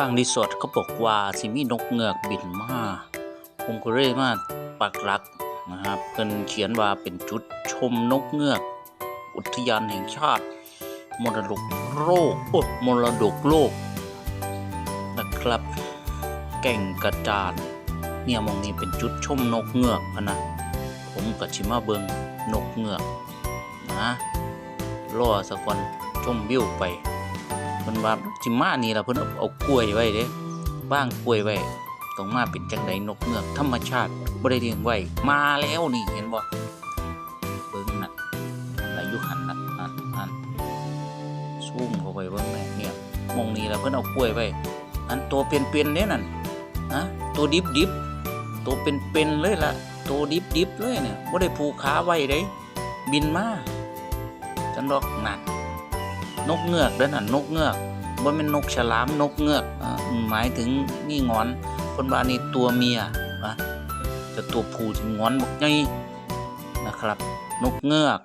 ทางรีสอร์ทเขาบอกว่าสิมีนกเงือกบินมาผมก็เลยมาปักหลักนะครับเพิ่นเขียนว่าเป็นจุดชมนกเงือก อุทยานแห่งชาติ มรดกโลกโอ้มรดกโลกนะครับ แก่งกระจานเนี่ยมองนี้เป็นจุดชมนกเงือกพนะผมกับชิมาเบิงนกเงือกนะรอสักวันชมวิวไป เพิ่นว่าจิมานี่ล่ะเพิ่นเอากล้วยไว้เด้บ้างกล้วยไว้ต้องมาเป็นจังไดนกเงือกธรรมชาติบ่ได้เลี้ยงไว้มาแล้วนี่เห็นบ่เบิ่งน่ะอายุหันน่ะนั่นนั่นซูมเข้าไปเบิ่งแม่เนี่ยมองนี่ล่ะเพิ่นเอากล้วยไว้อันตัวเป็นๆเด้นั่นนะตัวดิบๆตัวเป็นๆเลยล่ะตัวดิบๆเลยเนี่ยบ่ได้ผูกขาไว้เด้บินมาจันดอกนั่น นกเงือกเด้อนั่นนกเงือกบ่แม่นนกฉลามนกเงือกอหมายถึงนี่งอน คนบ้านี่ตัวเมียนะแต่ตัวผู้ถึงงอนบักใหญ่นะครับ นกเงือก